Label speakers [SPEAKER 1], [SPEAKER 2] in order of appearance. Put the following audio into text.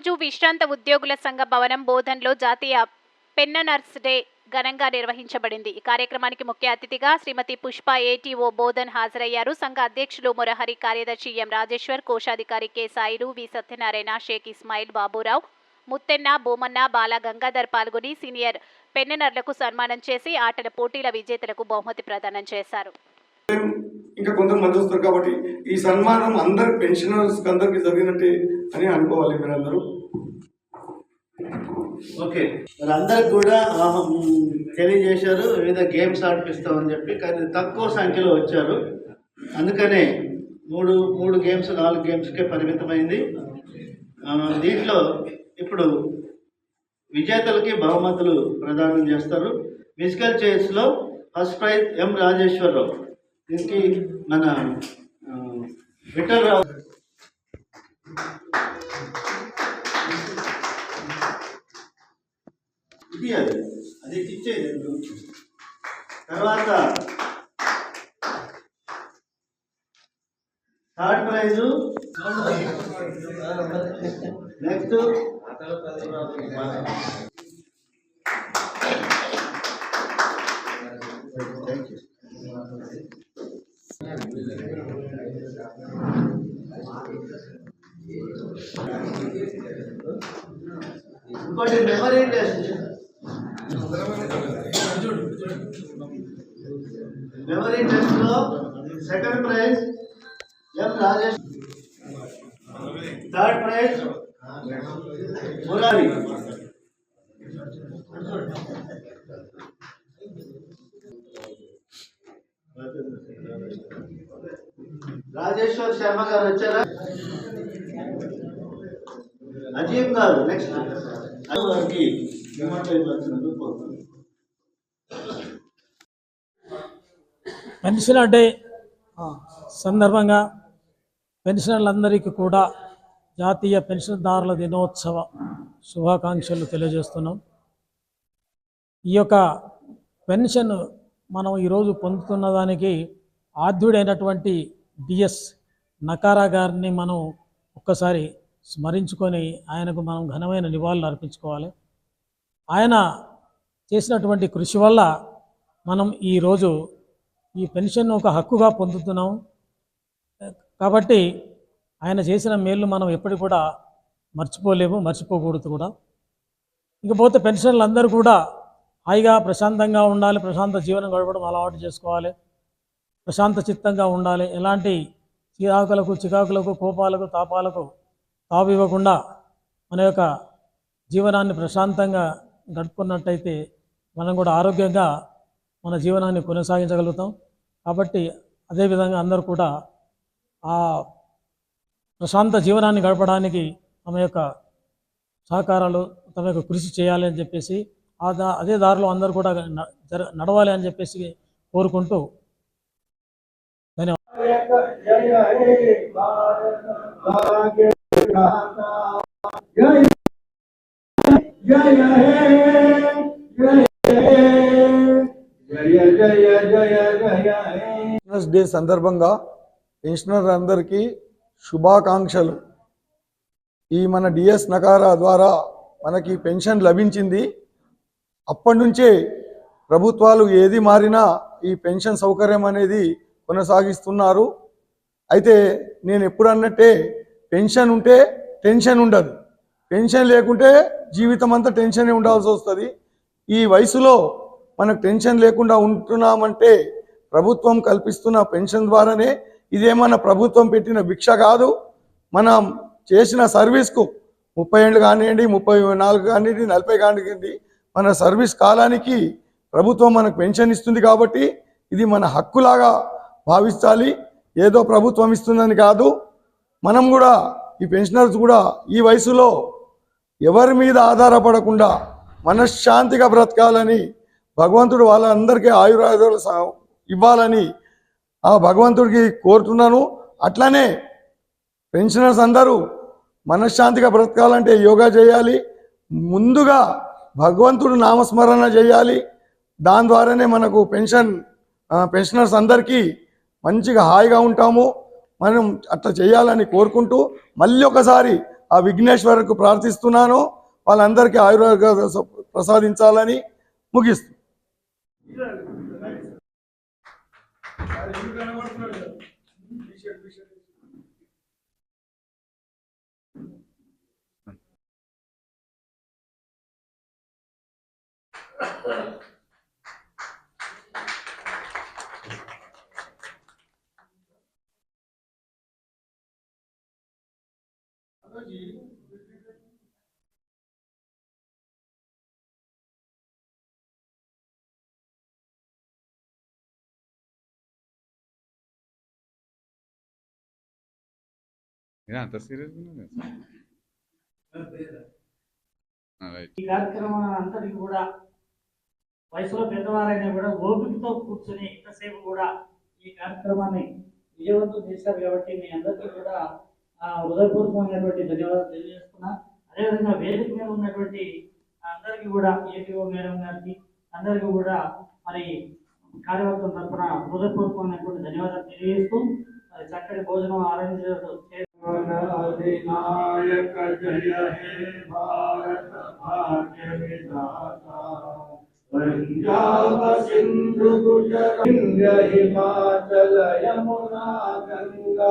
[SPEAKER 1] ఈరోజు విశ్రాంత ఉద్యోగుల సంఘ భవనం బోధన్లో జాతీయ పెన్ననర్స్ డే ఘనంగా నిర్వహించబడింది. ఈ కార్యక్రమానికి ముఖ్య అతిథిగా శ్రీమతి పుష్ప ఏటీఓ బోధన్ హాజరయ్యారు. సంఘ అధ్యక్షులు మురహరి కార్యదర్శి ఎం రాజేశ్వర్ కోశాధికారి కె సాయిలు వి సత్యనారాయణ షేక్ ఇస్మాయిల్ బాబురావు ముత్తెన్న బోమన్న బాల గంగాధర్ పాల్గొని సీనియర్ పెన్నెనర్లకు సన్మానం చేసి ఆటల పోటీల విజేతలకు బహుమతి ప్రదానం చేశారు.
[SPEAKER 2] ఇంకా కొంతమంది వస్తారు కాబట్టి ఈ సన్మానం అందరి పెన్షనర్స్ అందరికి జరిగినట్టే అని అనుకోవాలి మీరందరూ.
[SPEAKER 3] ఓకే. వాళ్ళందరికి కూడా తెలియజేశారు వివిధ గేమ్స్ ఆడిపిస్తామని చెప్పి కానీ తక్కువ సంఖ్యలో వచ్చారు. అందుకనే మూడు మూడు గేమ్స్ నాలుగు గేమ్స్కే పరిమితమైంది. ఆ, దీంట్లో ఇప్పుడు విజేతలకి బహుమతులు ప్రదానం చేస్తారు. మ్యూజికల్ చైర్స్లో ఫస్ట్ ప్రైజ్ ఎం రాజేశ్వరరావు. దీనికి మన ఆ, విఠలరావు ఇది అది. అది ఇచ్చేది తర్వాత థర్డ్ ప్రైజ్. నెక్స్ట్. ఇంకోటి మెమరీ టెస్ట్ మెమరీ టెస్ట్లో second prize M Rajesh third prize Murari Rajeshwar Sharma గారు వచ్చారా? అజీమ్ గారు నెక్స్ట్ వారికి కోరుతున్నాను.
[SPEAKER 4] పెన్షనర్ డే సందర్భంగా పెన్షనర్లందరికీ కూడా జాతీయ పెన్షన్దారుల దినోత్సవ శుభాకాంక్షలు తెలియజేస్తున్నాం ఈ యొక్క పెన్షన్ మనం ఈరోజు పొందుతున్న దానికి ఆద్యుడైనటువంటి డిఎస్ నకారా గారిని మనం ఒక్కసారి స్మరించుకొని ఆయనకు మనం ఘనమైన నివాళులు అర్పించుకోవాలి. ఆయన చేసినటువంటి కృషి వల్ల మనం ఈరోజు ఈ పెన్షన్ ఒక హక్కుగా పొందుతున్నాం. కాబట్టి ఆయన చేసిన మేలు మనం ఎప్పటికి కూడా మర్చిపోలేము మర్చిపోకూడదు కూడా. ఇకపోతే పెన్షన్లు అందరూ కూడా హాయిగా ప్రశాంతంగా ఉండాలి ప్రశాంత జీవనం గడపడం అలవాటు చేసుకోవాలి. ప్రశాంత చిత్తంగా ఉండాలి. ఎలాంటి చిరాకులకు చికాకులకు కోపాలకు తాపాలకు తావు ఇవ్వకుండా మన యొక్క జీవనాన్ని ప్రశాంతంగా గడుపుకున్నట్టయితే మనం కూడా ఆరోగ్యంగా మన జీవనాన్ని కొనసాగించగలుగుతాం. కాబట్టి అదేవిధంగా అందరూ కూడా ఆ ప్రశాంత జీవనాన్ని గడపడానికి తమ యొక్క సహకారాలు తమ యొక్క కృషి చేయాలి అని చెప్పేసి ఆ దా అదే దారిలో అందరూ కూడా జర నడవాలి అని చెప్పేసి కోరుకుంటూ ధన్యవాదాలు.
[SPEAKER 2] పెన్షనర్స్ డే సందర్భంగా పెన్షనర్ అందరికీ శుభాకాంక్షలు. ఈ మన డిఎస్ నకారా ద్వారా మనకి పెన్షన్ లభించింది. అప్పటి నుంచే ప్రభుత్వాలు ఏది మారినా ఈ పెన్షన్ సౌకర్యం అనేది కొనసాగిస్తున్నారు. అయితే నేను ఎప్పుడు అన్నట్టే పెన్షన్ ఉంటే టెన్షన్ ఉండదు. పెన్షన్ లేకుంటే జీవితం అంతా టెన్షనే ఉండాల్సి వస్తుంది. ఈ వయసులో మనకు టెన్షన్ లేకుండా ఉంటున్నామంటే ప్రభుత్వం కల్పిస్తున్న పెన్షన్ ద్వారానే ఇదేమన్నా ప్రభుత్వం పెట్టిన భిక్ష కాదు. మనం చేసిన సర్వీస్కు ముప్పై ఏళ్ళు కానివ్వండి ముప్పై నాలుగు కానివ్వండి నలభై కానివ్వండి మన సర్వీస్ కాలానికి ప్రభుత్వం మనకు పెన్షన్ ఇస్తుంది కాబట్టి ఇది మన హక్కులాగా భావించాలి. ఏదో ప్రభుత్వం ఇస్తుందని కాదు. మనం కూడా ఈ పెన్షనర్స్ కూడా ఈ వయసులో ఎవరి మీద ఆధారపడకుండా మనశ్శాంతిగా బ్రతకాలని భగవంతుడు వాళ్ళందరికీ ఆయురాయుధాలు ఇవ్వాలని ఆ భగవంతుడికి కోరుతున్నాను. అట్లనే పెన్షనర్స్ అందరూ మనశ్శాంతిగా బ్రతకాలంటే యోగా చేయాలి. ముందుగా భగవంతుడు నామస్మరణ చేయాలి. దాని ద్వారానే మనకు పెన్షన్ పెన్షనర్స్ అందరికీ మంచిగా హాయిగా ఉంటాము. మనం అట్లా చేయాలని కోరుకుంటూ మళ్ళీ ఒకసారి ఆ విఘ్నేశ్వరకు ప్రార్థిస్తున్నాను. వాళ్ళందరికీ ఆయుర్వేద ప్రసాదించాలని ముగిస్తూ.
[SPEAKER 5] ఏ అంత సీరియస్ రైట్
[SPEAKER 6] ఈ కార్యక్రమం అంతటికి కూడా వయసులో పెద్దవారైనా కూడా ఓపికతో కూర్చొని ఇంతసేపు కూడా ఈ కార్యక్రమాన్ని విజయవంతం చేశారు కాబట్టి మీ అందరికీ కూడా ఆ, హృదయపూర్వకమైనటువంటి ధన్యవాదాలు తెలియజేస్తున్నా అదేవిధంగా వేదిక మీద ఉన్నటువంటి అందరికీ కూడా ఏపీఓ మేడం గారికి అందరికీ కూడా మరి కార్యవర్గం తరఫున హృదయపూర్వకమైనటువంటి ధన్యవాదాలు తెలియజేస్తూ మరి చక్కటి భోజనం
[SPEAKER 7] ఆరెంజ్ పంజాబ సింధు హిమాచల యమునా గంగా